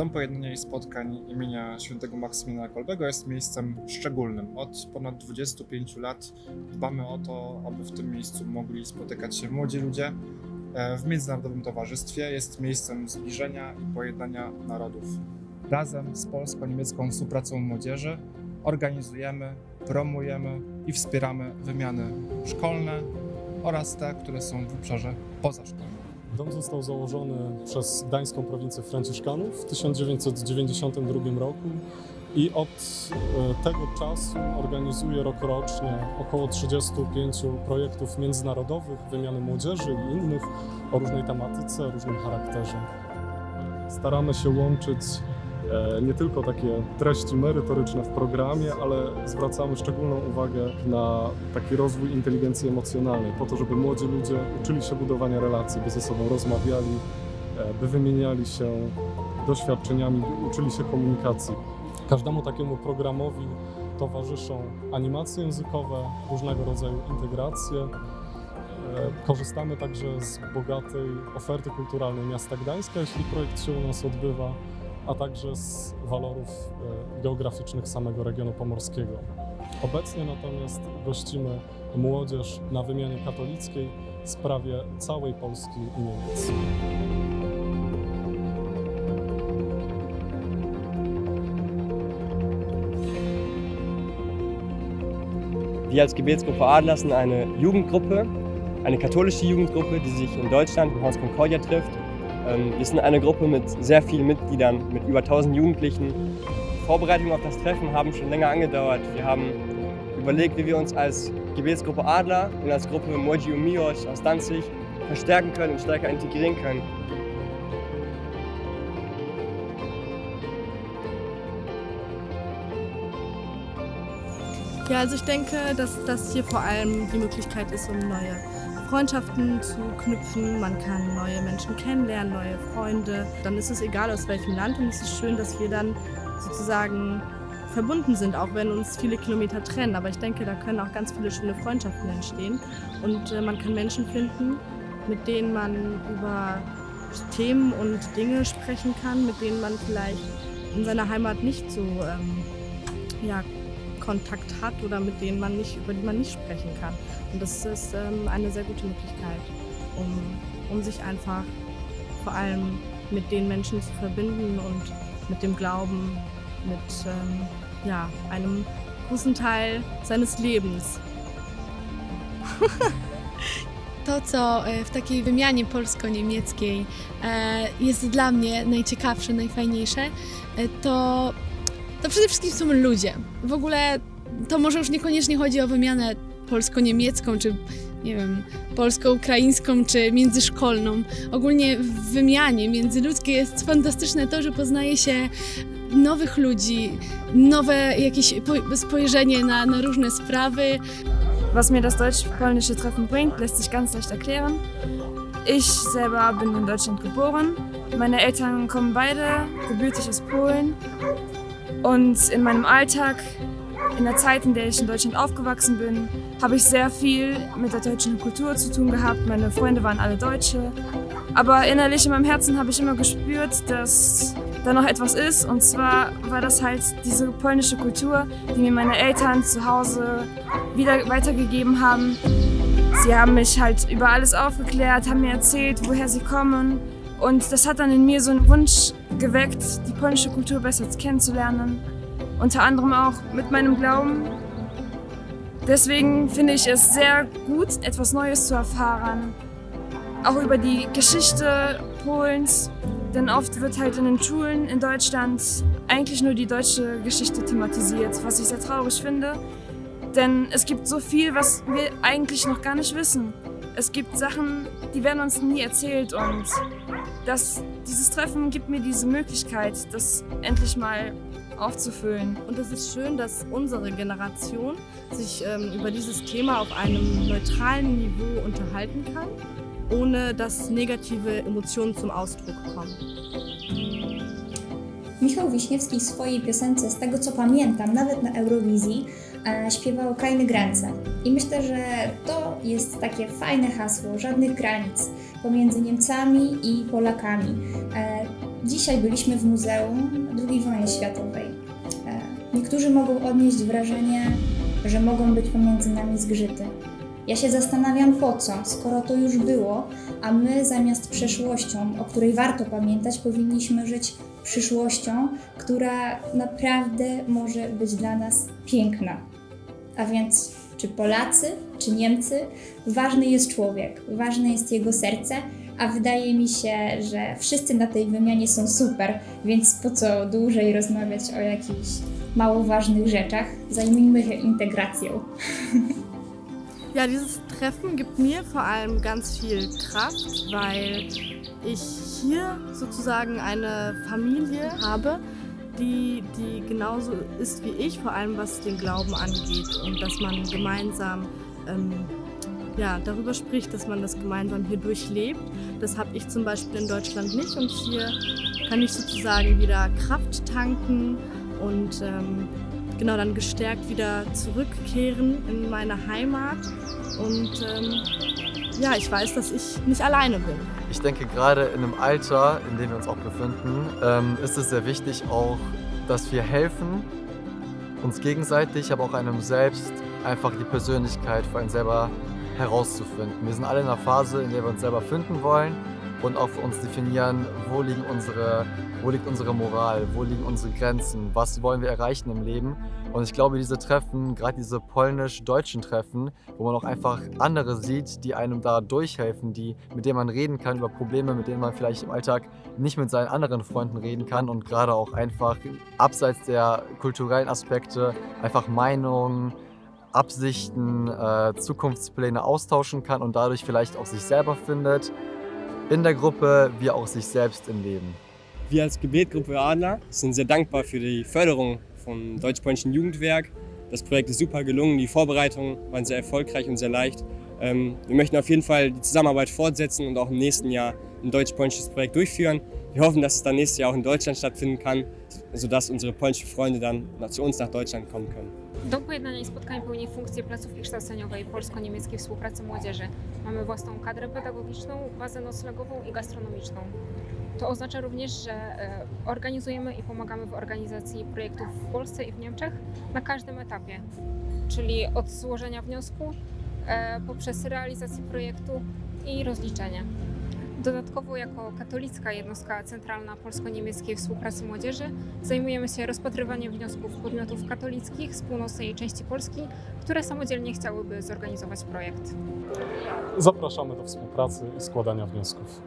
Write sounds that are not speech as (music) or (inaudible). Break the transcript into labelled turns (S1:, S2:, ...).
S1: Dom Pojednania i Spotkań imienia świętego Maksymiliana Kolbego jest miejscem szczególnym. Od ponad 25 lat dbamy o to, aby w tym miejscu mogli spotykać się młodzi ludzie. E, W międzynarodowym towarzystwie jest miejscem zbliżenia i pojednania narodów. Razem z polsko-niemiecką współpracą młodzieży organizujemy, promujemy i wspieramy wymiany szkolne oraz te, które są w obszarze pozaszkolnym.
S2: Dom został założony przez Gdańską Prowincję Franciszkanów w 1992 roku i od e, tego czasu organizuje rokrocznie około 35 projektów międzynarodowych, wymiany młodzieży i innych o różnej tematyce, różnym charakterze. Staramy się łączyć nie tylko takie treści merytoryczne w programie, ale zwracamy szczególną uwagę na taki rozwój inteligencji emocjonalnej, po to, żeby młodzi ludzie uczyli się budowania relacji, by ze sobą rozmawiali, e, by wymieniali się doświadczeniami, by uczyli się komunikacji. Każdemu takiemu programowi towarzyszą animacje językowe, różnego rodzaju integracje. E, Korzystamy także z bogatej oferty kulturalnej miasta Gdańska, jeśli projekt się u nas odbywa, a także z walorów e, geograficznych samego regionu pomorskiego. Obecnie natomiast gościmy młodzież na wymianie katolickiej z prawie całej Polski i Niemiec.
S3: Wir als Gebetsgruppe Adler sind eine Jugendgruppe, eine katholische Jugendgruppe, die sich in Deutschland im Haus Concordia trifft. Ähm, Wir sind eine Gruppe mit sehr vielen Mitgliedern, mit über 1000 Jugendlichen. Vorbereitungen auf das Treffen haben schon länger angedauert. Wir haben überlegt, wie wir uns als Gebetsgruppe Adler und als Gruppe Moji und Mios aus Danzig verstärken können und stärker integrieren können.
S4: Ja, also ich denke, dass das hier vor allem die Möglichkeit ist, um neue Freundschaften zu knüpfen. Man kann neue Menschen kennenlernen, neue Freunde. Dann ist es egal aus welchem Land und es ist schön, dass wir dann sozusagen verbunden sind, auch wenn uns viele Kilometer trennen. Aber ich denke, da können auch ganz viele schöne Freundschaften entstehen und äh, man kann Menschen finden, mit denen man über Themen und Dinge sprechen kann, mit denen man vielleicht in seiner Heimat nicht so ähm, ja, Kontakt hat oder mit denen man nicht, über die man nicht sprechen kann. Und das ist ähm, eine sehr gute Möglichkeit, um, um sich einfach vor allem mit den Menschen zu verbinden und mit dem Glauben, mit ähm, ja, einem großen Teil seines Lebens. (laughs)
S5: To, co e, w takiej wymianie polsko-niemieckiej e, jest dla mnie najciekawsze, najfajniejsze, e, to, to przede wszystkim są ludzie. W ogóle to może już niekoniecznie chodzi o wymianę polsko-niemiecką, czy nie wiem, polsko-ukraińską, czy międzyszkolną. Ogólnie w wymianie międzyludzkiej jest fantastyczne to, że poznaje się nowych ludzi, nowe jakieś po- spojrzenie na, na różne sprawy,
S6: Was mir das deutsch-polnische Treffen bringt, lässt sich ganz leicht erklären. Ich selber bin in Deutschland geboren. Meine Eltern kommen beide gebürtig aus Polen. Und in meinem Alltag, in der Zeit, in der ich in Deutschland aufgewachsen bin, habe ich sehr viel mit der deutschen Kultur zu tun gehabt. Meine Freunde waren alle Deutsche. Aber innerlich in meinem Herzen habe ich immer gespürt, dass da noch etwas ist. Und zwar war das halt diese polnische Kultur, die mir meine Eltern zu Hause wieder weitergegeben haben. Sie haben mich halt über alles aufgeklärt, haben mir erzählt, woher sie kommen. Und das hat dann in mir so einen Wunsch geweckt, die polnische Kultur besser kennenzulernen. Unter anderem auch mit meinem Glauben. Deswegen finde ich es sehr gut, etwas Neues zu erfahren. Auch über die Geschichte Polens. Denn oft wird halt in den Schulen in Deutschland eigentlich nur die deutsche Geschichte thematisiert, was ich sehr traurig finde. Denn es gibt so viel, was wir eigentlich noch gar nicht wissen. Es gibt Sachen, die werden uns nie erzählt und das, dieses Treffen gibt mir diese Möglichkeit, das endlich mal aufzufüllen.
S4: Und es ist schön, dass unsere Generation sich ähm, über dieses Thema auf einem neutralen Niveau unterhalten kann, ohne dass negative Emotionen zum Ausdruck kommen.
S7: Michał Wiśniewski w swojej piosence, z tego co pamiętam, nawet na Eurowizji, e, śpiewał Kajny Granice. I myślę, że to jest takie fajne hasło, żadnych granic pomiędzy Niemcami i Polakami. E, Dzisiaj byliśmy w Muzeum II wojny światowej. E, Niektórzy mogą odnieść wrażenie, że mogą być pomiędzy nami zgrzyty. Ja się zastanawiam po co, skoro to już było, a my zamiast przeszłością, o której warto pamiętać, powinniśmy żyć przyszłością, która naprawdę może być dla nas piękna. A więc, czy Polacy, czy Niemcy, ważny jest człowiek, ważne jest jego serce, a wydaje mi się, że wszyscy na tej wymianie są super, więc po co dłużej rozmawiać o jakichś mało ważnych rzeczach? Zajmijmy się integracją. (laughs)
S4: Ja, dieses Treffen gibt mir vor allem ganz viel Kraft, weil ich hier sozusagen eine Familie habe, die, die genauso ist wie ich, vor allem was den Glauben angeht und dass man gemeinsam ähm, ja, darüber spricht, dass man das gemeinsam hier durchlebt. Das habe ich zum Beispiel in Deutschland nicht und hier kann ich sozusagen wieder Kraft tanken und ähm, genau dann gestärkt wieder zurückkehren in meine Heimat. Und ähm, ja, ich weiß, dass ich nicht alleine bin.
S8: Ich denke, gerade in einem Alter, in dem wir uns auch befinden, ähm, ist es sehr wichtig auch, dass wir helfen, uns gegenseitig, aber auch einem selbst, einfach die Persönlichkeit für einen selber herauszufinden. Wir sind alle in einer Phase, in der wir uns selber finden wollen und auch für uns definieren, wo, liegen unsere, wo liegt unsere Moral, wo liegen unsere Grenzen, was wollen wir erreichen im Leben. Und ich glaube, diese Treffen, gerade diese polnisch-deutschen Treffen, wo man auch einfach andere sieht, die einem da durchhelfen, die, mit denen man reden kann über Probleme, mit denen man vielleicht im Alltag nicht mit seinen anderen Freunden reden kann und gerade auch einfach abseits der kulturellen Aspekte einfach Meinungen, Absichten, äh, Zukunftspläne austauschen kann und dadurch vielleicht auch sich selber findet in der Gruppe, wie auch sich selbst im Leben.
S3: Wir als Gebetgruppe Adler sind sehr dankbar für die Förderung vom Deutsch-Polnischen Jugendwerk. Das Projekt ist super gelungen, die Vorbereitungen waren sehr erfolgreich und sehr leicht. Ähm, wir möchten auf jeden Fall die Zusammenarbeit fortsetzen und auch im nächsten Jahr ein deutsch-polnisches Projekt durchführen. Wir hoffen, dass es dann nächstes Jahr auch in Deutschland stattfinden kann, sodass unsere polnischen Freunde dann zu uns nach Deutschland kommen können.
S9: Dom Pojednania i Spotkań pełni funkcję placówki kształceniowej polsko-niemieckiej współpracy młodzieży. Mamy własną kadrę pedagogiczną, bazę noclegową i gastronomiczną. To oznacza również, że e, organizujemy i pomagamy w organizacji projektów w Polsce i w Niemczech na każdym etapie, czyli od złożenia wniosku poprzez realizację projektu i rozliczenie. Dodatkowo jako katolicka jednostka centralna polsko-niemieckiej współpracy młodzieży zajmujemy się rozpatrywaniem wniosków podmiotów katolickich z północnej części Polski, które samodzielnie chciałyby zorganizować projekt.
S2: Zapraszamy do współpracy i składania wniosków.